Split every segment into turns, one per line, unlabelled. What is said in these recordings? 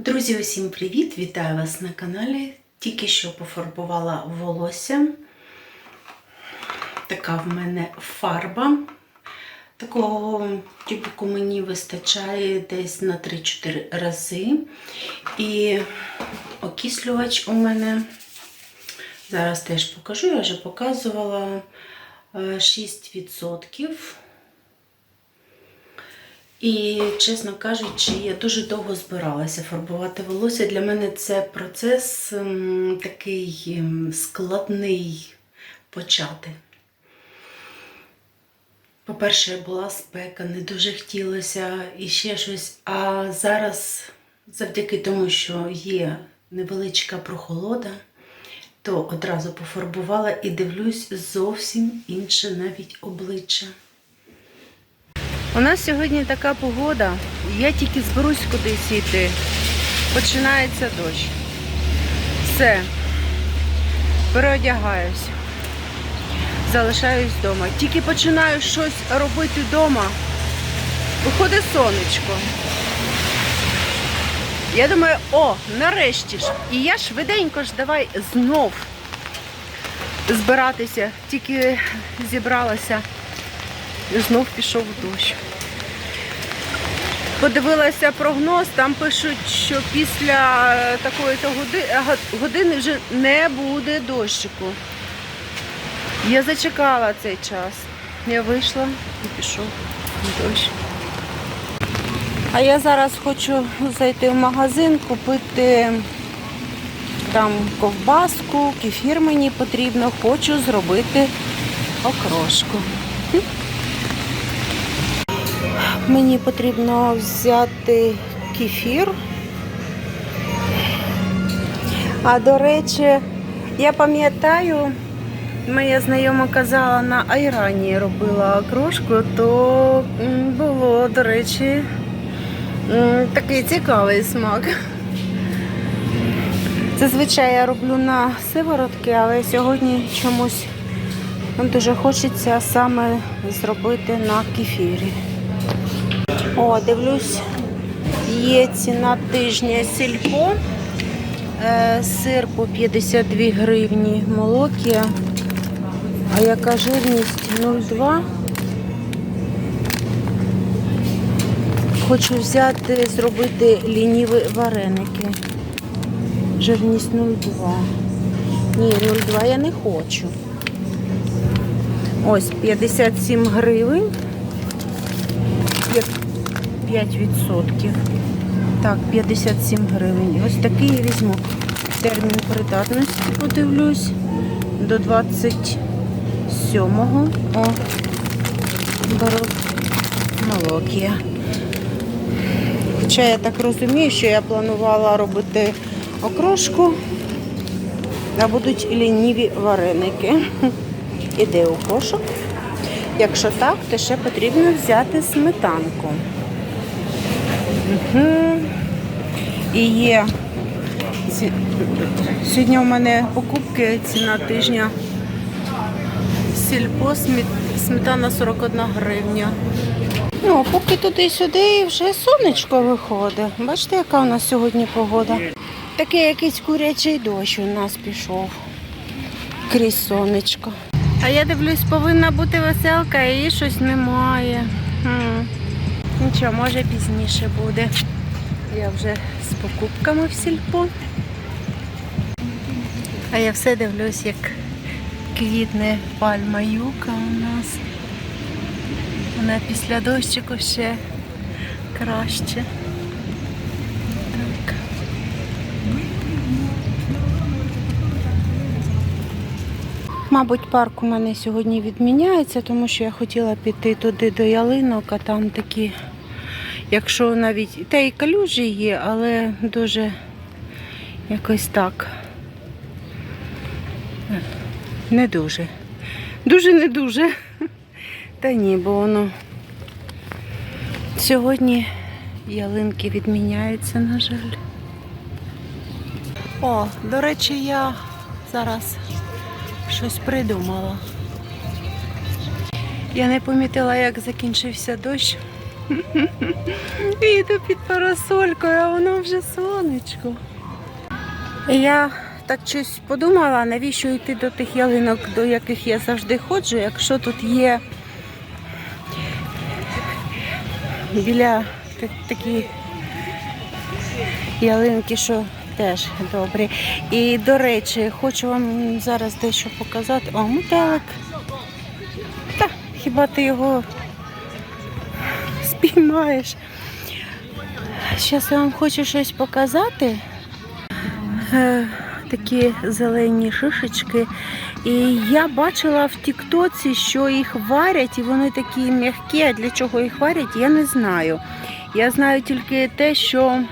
Друзі, усім привіт! Вітаю вас на каналі. Тільки що пофарбувала волосся. Така в мене фарба. Такого тюбику мені вистачає десь на 3-4 рази. І окислювач у мене. Зараз теж покажу, я вже показувала е, 6%. І, чесно кажучи, я дуже довго збиралася фарбувати волосся. Для мене це процес ем, такий ем, складний почати. По-перше, була спека, не дуже хотілося і ще щось. А зараз, завдяки тому, що є невеличка прохолода, то одразу пофарбувала і дивлюсь зовсім інше навіть обличчя. У нас сьогодні така погода. Я тільки зберусь кудись йти. Починається дощ. Все. Переодягаюсь. Залишаюсь вдома. Тільки починаю щось робити вдома. Виходить сонечко. Я думаю, о, нарешті ж. І я швиденько ж давай знов збиратися. Тільки зібралася. І знов пішов дощ. Подивилася прогноз, там пишуть, що після такої-то години вже не буде дощику. Я зачекала цей час. Я вийшла і пішов дощ. А я зараз хочу зайти в магазин, купити там ковбаску, кефір мені потрібно, хочу зробити окрошку. Мені потрібно взяти кефір. А до речі, я пам'ятаю, моя знайома казала, на айрані робила окрошку, то було, до речі, такий цікавий смак. Зазвичай я роблю на сиворотки, але сьогодні чомусь дуже хочеться саме зробити на кефірі. О, дивлюсь, є ціна тижня сільпо. Е, сир по 52 гривні молокія. А яка жирність 0,2. Хочу взяти, зробити лініві вареники. Жирність 0,2. Ні, 0,2 я не хочу. Ось 57 гривень. Як 5%. Так, 57 гривень. Ось такий візьму. Термін придатності подивлюсь. До 27-го. О, беру молокія. Хоча я так розумію, що я планувала робити окрошку, а будуть лініві вареники. Іде у кошик. Якщо так, то ще потрібно взяти сметанку. Угу. І є. Сьогодні у мене покупки ціна тижня. Сільпо сметана 41 гривня. Ну, а поки туди-сюди вже сонечко виходить. Бачите, яка у нас сьогодні погода? Такий якийсь курячий дощ у нас пішов. Крізь сонечко. А я дивлюсь, повинна бути веселка, і її щось немає. Нічого, може пізніше буде. Я вже з покупками в сільпо. А я все дивлюсь, як квітне пальма юка у нас. Вона після дощику ще краще. Мабуть, парк у мене сьогодні відміняється, тому що я хотіла піти туди до ялинок, а там такі, якщо навіть та й калюжі є, але дуже якось так. Не дуже. Дуже не дуже. Та ні, бо воно сьогодні ялинки відміняються, на жаль. О, до речі, я зараз щось придумала. Я не помітила, як закінчився дощ. Іду під парасолькою, а воно вже сонечко. Я так щось подумала, навіщо йти до тих ялинок, до яких я завжди ходжу, якщо тут є біля такі ялинки, що теж добрі. І до речі, хочу вам зараз дещо показати. О, метелик. Та хіба ти його спіймаєш? Зараз я вам хочу щось показати. Е, такі зелені шишечки. І я бачила в Тіктоці, що їх варять, і вони такі м'які. А для чого їх варять, я не знаю. Я знаю тільки те, що,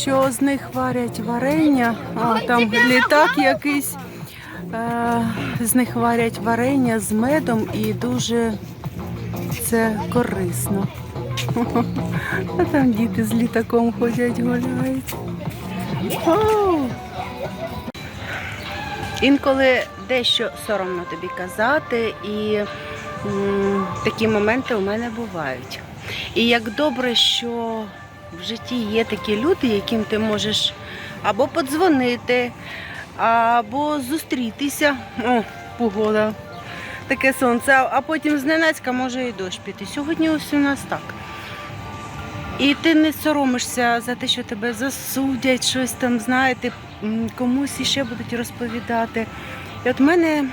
що з них варять варення. А, там літак якийсь. Е, з них варять варення з медом і дуже це корисно. А там діти з літаком ходять, гуляють. Інколи дещо соромно тобі казати, і такі моменти у мене бувають. І як добре, що в житті є такі люди, яким ти можеш або подзвонити, або зустрітися. О, погода. Таке сонце, а потім зненацька може і дощ піти. Сьогодні ось у нас так. І ти не соромишся за те, що тебе засудять, щось там, знаєте, комусь іще будуть розповідати. І от в мене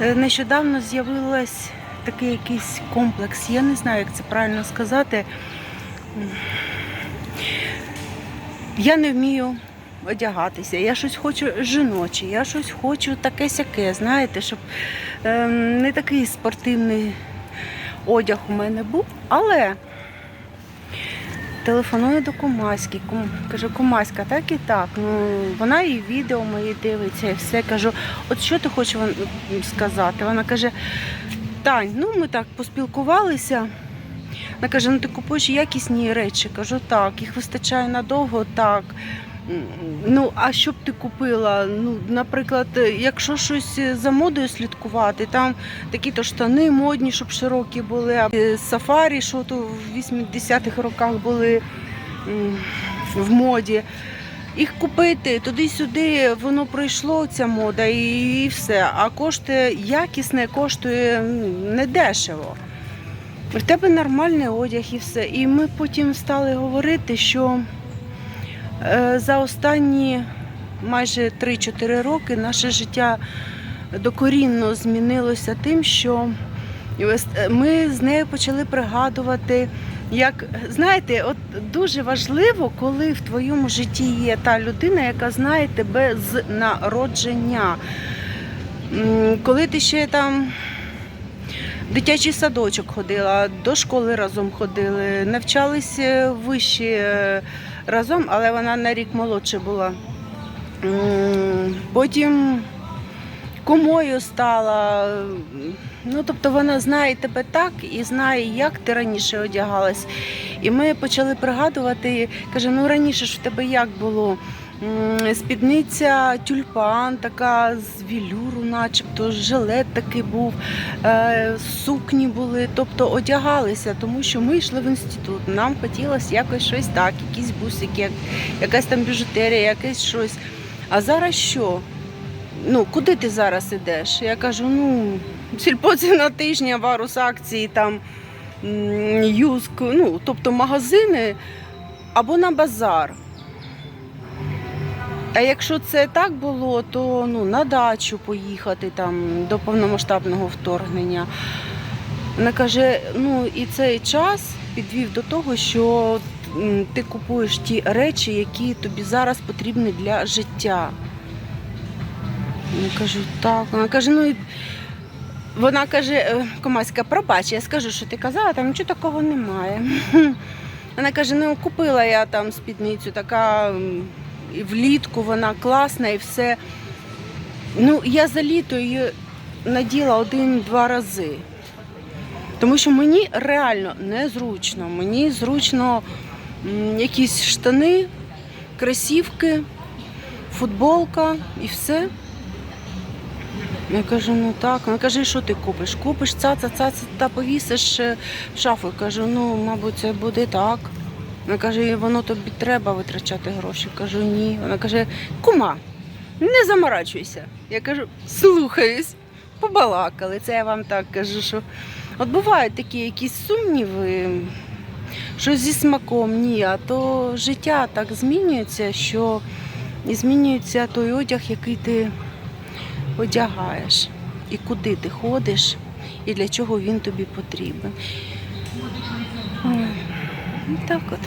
е, нещодавно з'явилось такий якийсь комплекс. Я не знаю, як це правильно сказати. Я не вмію одягатися, я щось хочу жіноче, я щось хочу таке сяке, знаєте, щоб ем, не такий спортивний одяг у мене був, але телефоную до Кумаськи. Кажу, Кумаська, так і так. Ну, вона і відео мої дивиться, і все. Кажу, от що ти хочеш сказати? Вона каже, Тань, ну ми так поспілкувалися. Вона каже, ну ти купуєш якісні речі. Кажу, так, їх вистачає надовго, так. Ну, а що б ти купила? Ну, наприклад, якщо щось за модою слідкувати, там такі-то штани модні, щоб широкі були, а е, сафарі, що то в 80-х роках були в моді. Їх купити туди-сюди, воно пройшло ця мода і все. А коштує якісне, коштує недешево. В тебе нормальний одяг і все. І ми потім стали говорити, що е, за останні майже 3-4 роки наше життя докорінно змінилося тим, що ми з нею почали пригадувати, як знаєте, от дуже важливо, коли в твоєму житті є та людина, яка знає тебе з народження. Коли ти ще там дитячий садочок ходила, до школи разом ходили, навчалися вище е, разом, але вона на рік молодше була. Потім кумою стала. Ну, тобто вона знає тебе так і знає, як ти раніше одягалась. І ми почали пригадувати, каже, ну раніше ж в тебе як було? Спідниця тюльпан, така з вілюру, начебто, жилет такий був, е, сукні були, тобто одягалися, тому що ми йшли в інститут. Нам хотілося якось щось так, якісь бусики, як- якась там біжутерія, якесь щось. А зараз що? Ну, куди ти зараз ідеш? Я кажу, ну, сільпо на тижня, варус акції, там юск, ну, тобто магазини або на базар. А якщо це так було, то ну, на дачу поїхати там до повномасштабного вторгнення. Вона каже, ну і цей час підвів до того, що ти купуєш ті речі, які тобі зараз потрібні для життя. Я кажу, так. Вона каже, ну вона каже, «Е, Комаська, пробач, я скажу, що ти казала, там нічого такого немає. Вона каже, ну купила я там спідницю, така і влітку вона класна і все. Ну, я за літо її наділа один-два рази. Тому що мені реально незручно. Мені зручно якісь штани, кросівки, футболка і все. Я кажу, ну так. Вона каже, що ти купиш? Купиш цаца, цаца та повісиш е, в шафу. Я кажу, ну, мабуть, це буде так. Вона каже, воно тобі треба витрачати гроші. Кажу, ні. Вона каже, кума, не заморачуйся. Я кажу, слухаюсь, побалакали. Це я вам так кажу, що от бувають такі якісь сумніви, що зі смаком ні, а то життя так змінюється, що змінюється той одяг, який ти одягаєш, і куди ти ходиш, і для чого він тобі потрібен. Так от.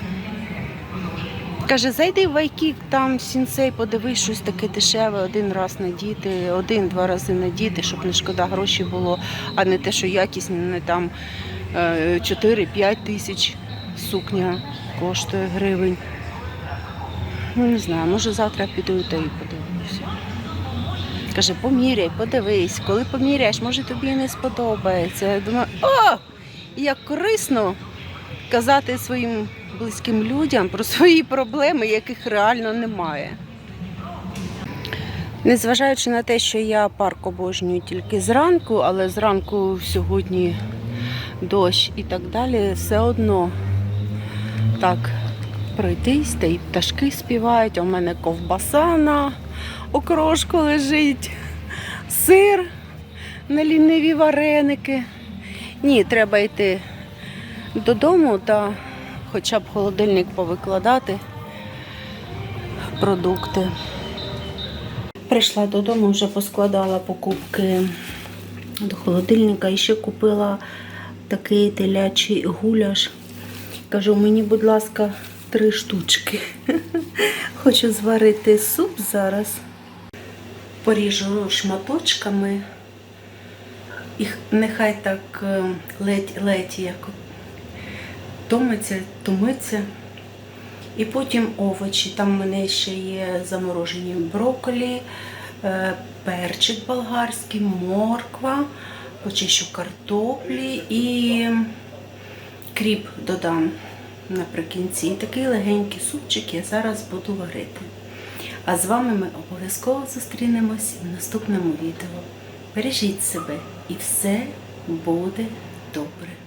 Каже, зайди в Вайкік, там сінсей, подивись щось таке дешеве, один раз надіти, один-два рази надіти, щоб не шкода гроші було, а не те, що якість не там е, 4-5 тисяч сукня коштує гривень. Ну не знаю, може завтра піду та і подивлюся. Каже, поміряй, подивись, коли поміряєш, може тобі не сподобається. Я думаю, о! Як корисно казати своїм близьким людям про свої проблеми, яких реально немає. Незважаючи на те, що я парк обожнюю тільки зранку, але зранку сьогодні дощ і так далі, все одно так пройтись, та й пташки співають, в мене ковбаса на окрошку лежить, сир на ліниві вареники. Ні, треба йти додому та хоча б холодильник повикладати продукти. Прийшла додому, вже поскладала покупки до холодильника і ще купила такий телячий гуляш. Кажу, мені, будь ласка, три штучки. Хочу зварити суп зараз. Поріжу шматочками. І нехай так е, ледь-ледь як томиться, томиться. І потім овочі. Там в мене ще є заморожені брокколі, е, перчик болгарський, морква, почищу картоплі і кріп додам наприкінці. І такий легенький супчик я зараз буду варити. А з вами ми обов'язково зустрінемось в наступному відео. Бережіть себе і все буде добре.